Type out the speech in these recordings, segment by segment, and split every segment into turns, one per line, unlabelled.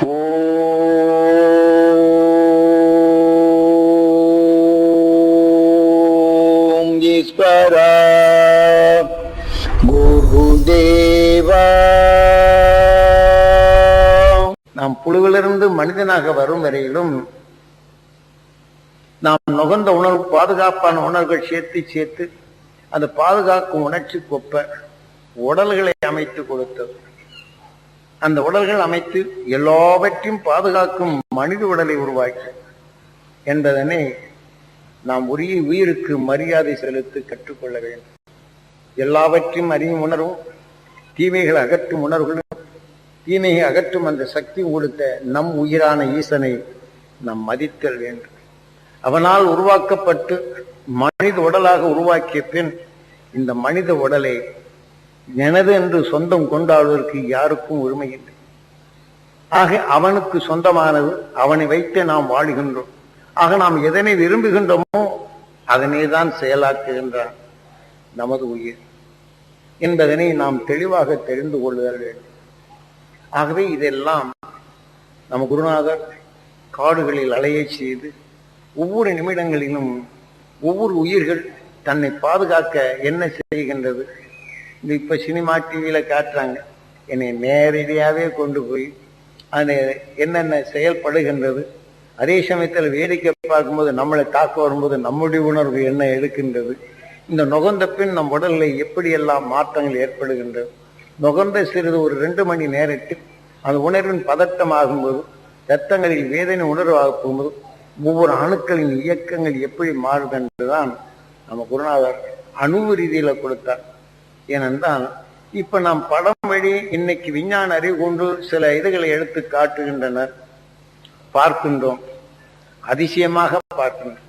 ஓம் ஈஸ்வரா. குருதேவா. நாம் புழுவிலிருந்து மனிதனாக வரும் வரையிலும் நாம் நுகர்ந்த உணர்வு பாதுகாப்பான உணர்வுகள் சேர்த்து சேர்த்து அந்த பாதுகாக்கும் உணர்ச்சி கொப்ப உடல்களை அமைத்து கொடுத்தது. அந்த உடல்கள் அமைத்து எல்லாவற்றையும் பாதுகாக்கும் மனித உடலை உருவாக்கி என்பதனை நாம் உரிய உயிருக்கு மரியாதை செலுத்தி கற்றுக்கொள்ள வேண்டும். எல்லாவற்றையும் அறியும் உணர்வும் தீமைகளை அகற்றும் உணர்வுகளும் தீமையை அகற்றும் அந்த சக்தி கொடுத்த நம் உயிரான ஈசனை நாம் மதித்தல் வேண்டும். அவனால் உருவாக்கப்பட்டு மனித உடலாக உருவாக்கிய பின் இந்த மனித உடலை எனது என்று சொந்தம் கொண்டாடுவதற்கு யாருக்கும் உரிமை இல்லை ஆக அவனுக்கு சொந்தமானது அவனை வைத்தே நாம் வாழுகின்றோம். ஆக நாம் எதனை விரும்புகின்றோமோ அதனை தான் செயலாக்குகின்றான் நமது உயிர் என்பதனை நாம் தெளிவாக தெரிந்து கொள்ளுதல் வேண்டும். ஆகவே இதெல்லாம் நம் குருநாதர் காடுகளில் அலையச் செய்து ஒவ்வொரு நிமிடங்களிலும் ஒவ்வொரு உயிர்கள் தன்னை பாதுகாக்க என்ன செய்கின்றது இந்த இப்ப சினிமா டிவியில காட்டுறாங்க. என்னை நேரடியாகவே கொண்டு போய் அது என்னென்ன செயல்படுகின்றது அதே சமயத்தில் வேடிக்கை பார்க்கும்போது நம்மளை தாக்க வரும்போது நம்முடைய உணர்வு என்ன எடுக்கின்றது இந்த நுகர்ந்த பின் நம் உடலில் எப்படியெல்லாம் மாற்றங்கள் ஏற்படுகின்றது நுகர்ந்த சிறிது ஒரு ரெண்டு மணி நேரத்தில் அந்த உணர்வின் பதட்டம் ஆகும்போது ரத்தங்களில் வேதனை உணர்வாக போகும்போது ஒவ்வொரு அணுக்களின் இயக்கங்கள் எப்படி மாறுது என்றுதான் நம்ம குருநாதர் அணுவு ரீதியில கொடுத்தார். ஏனென்றால் இப்ப நாம் படம் வழி இன்னைக்கு விஞ்ஞான அறிவு கொண்டு சில இதுகளை எடுத்து காட்டுகின்றனர். பார்க்கின்றோம். அதிசயமாக பார்க்கின்றோம்.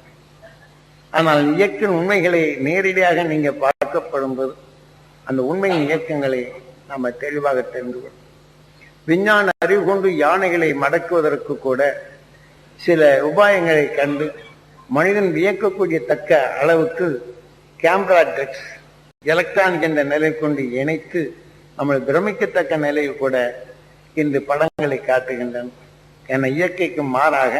ஆனால் இயக்கின் உண்மைகளை நேரடியாக நீங்க பார்க்கப்படும் போது அந்த உண்மையின் இயக்கங்களை நாம தெளிவாக தெரிந்து கொள்ளும் விஞ்ஞான அறிவு கொண்டு யானைகளை மடக்குவதற்கு கூட சில உபாயங்களை கண்டு மனிதன் வியக்கக்கூடிய தக்க அளவுக்கு கேமரா ட்ரக்ஸ் எலக்ட்ரானிக் என்ற நிலை கொண்டு இணைத்து நம்மளை பிரமிக்கத்தக்க நிலையில் கூட இந்த படங்களை காட்டுகின்றன. என இயற்கைக்கு மாறாக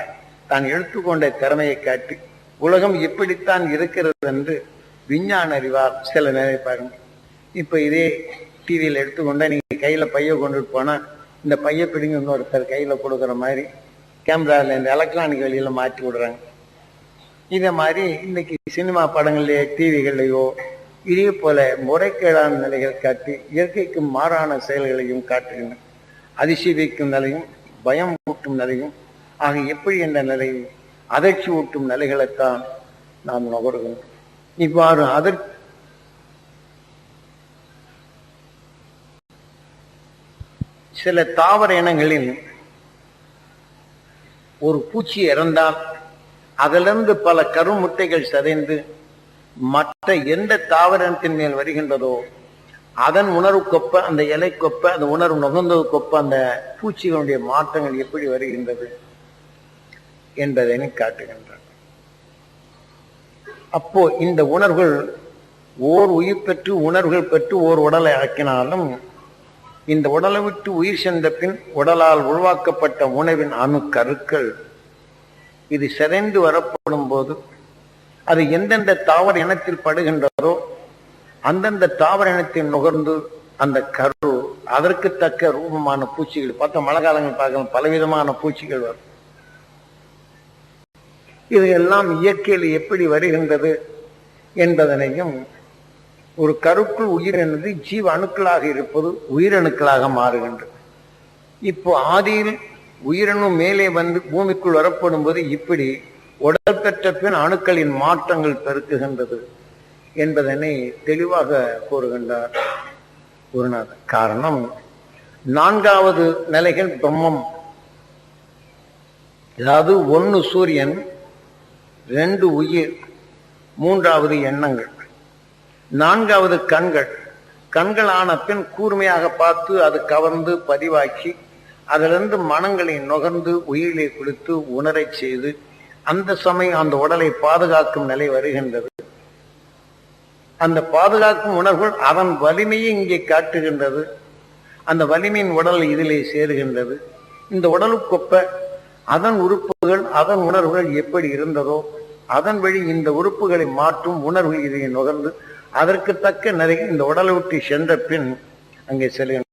தான் எடுத்துக்கொண்ட திறமையை காட்டி உலகம் இப்படித்தான் இருக்கிறது என்று விஞ்ஞான அறிவார் சில நினைப்பாருங்க இப்ப இதே டிவியில் எடுத்துக்கொண்டா நீங்க கையில பைய கொண்டுட்டு போனா இந்த பைய பிடிங்க இன்னொருத்தர் கையில கொடுக்குற மாதிரி கேமரால இந்த எலக்ட்ரானிக் வெளியில மாற்றி விடுறாங்க. இதை மாதிரி இன்னைக்கு சினிமா படங்கள்லயோ டிவிகள்லையோ இதே போல முறைகேடான நிலைகள் காட்டி இயற்கைக்கு மாறான செயல்களையும் காட்டுகின்றன. அதிசயிக்கும் நிலையும் பயம் ஊட்டும் நிலையும். ஆக எப்படி என்ற நிலை அதிர்ச்சி ஊட்டும் நிலைகளைத்தான் நாம் நுகர்கின்றோம் இவ்வாறு அதிர் சில தாவர இனங்களில் ஒரு பூச்சி இறந்தால் அதிலிருந்து பல கருமுட்டைகள் சிதைந்து மற்ற எந்த தாவரத்தின் மேல் வருகின்றதோ அதன் உணர்வுக்கொப்ப அந்த இலைக்கொப்ப அந்த உணர்வு நுகர்ந்ததுக்கொப்ப அந்த பூச்சிகளுடைய மாற்றங்கள் எப்படி வருகின்றது என்பதனை காட்டுகின்றன அப்போ இந்த உணர்வுகள் ஓர் உயிர் பெற்று உணர்வுகள் பெற்று ஓர் உடலை அடக்கினாலும் இந்த உடலை விட்டு உயிர் சென்ற பின் உடலால் உருவாக்கப்பட்ட உணவின் அணு கருக்கள் இது சிதைந்து வரப்படும் போது அது எந்தெந்த தாவர இனத்தில் படுகின்றதோ அந்தந்த தாவர இனத்தை நுகர்ந்து அந்த கரு அதற்கு தக்க ரூபமான பூச்சிகள். பார்த்தா மழை காலங்கள் பார்க்கலாம் பலவிதமான பூச்சிகள் வரும். இது எல்லாம் இயற்கையில் எப்படி வருகின்றது என்பதனையும் ஒரு கருக்குள் உயிர் என்பது ஜீவ அணுக்களாக இருப்பது உயிரணுக்களாக மாறுகின்றது. இப்போ ஆதியில் உயிரணு மேலே வந்து பூமிக்குள் வரப்படும் போது இப்படி உடல் பெற்ற பின் அணுக்களின் மாற்றங்கள் பெருக்குகின்றது என்பதனை தெளிவாக கூறுகின்றார் குருநாதர். காரணம் நான்காவது நிலைகள் பிரம்மம். அதாவது ஒன்று சூரியன் ரெண்டு உயிர் மூன்றாவது எண்ணங்கள். நான்காவது கண்கள். கண்கள் ஆன பின் கூர்மையாக பார்த்து அது கவர்ந்து பதிவாக்கி அதிலிருந்து மனங்களை நுகர்ந்து உயிரிலே கொடுத்து உணரச் செய்து அந்த சமயம் அந்த உடலை பாதுகாக்கும் நிலை வருகின்றது. அந்த பாதுகாக்கும் உணர்வுகள் அதன் வலிமையை இங்கே காட்டுகின்றது. அந்த வலிமையின் உடல் இதிலே சேருகின்றது. இந்த உடலுக்கொப்ப அதன் உறுப்புகள் அதன் உணர்வுகள் எப்படி இருந்ததோ அதன் வழி இந்த உறுப்புகளை மாற்றும் உணர்வு இதை நுகர்ந்து அதற்கு தக்க நிறைய இந்த உடலை விட்டு சென்ற பின் அங்கே செல்கின்றன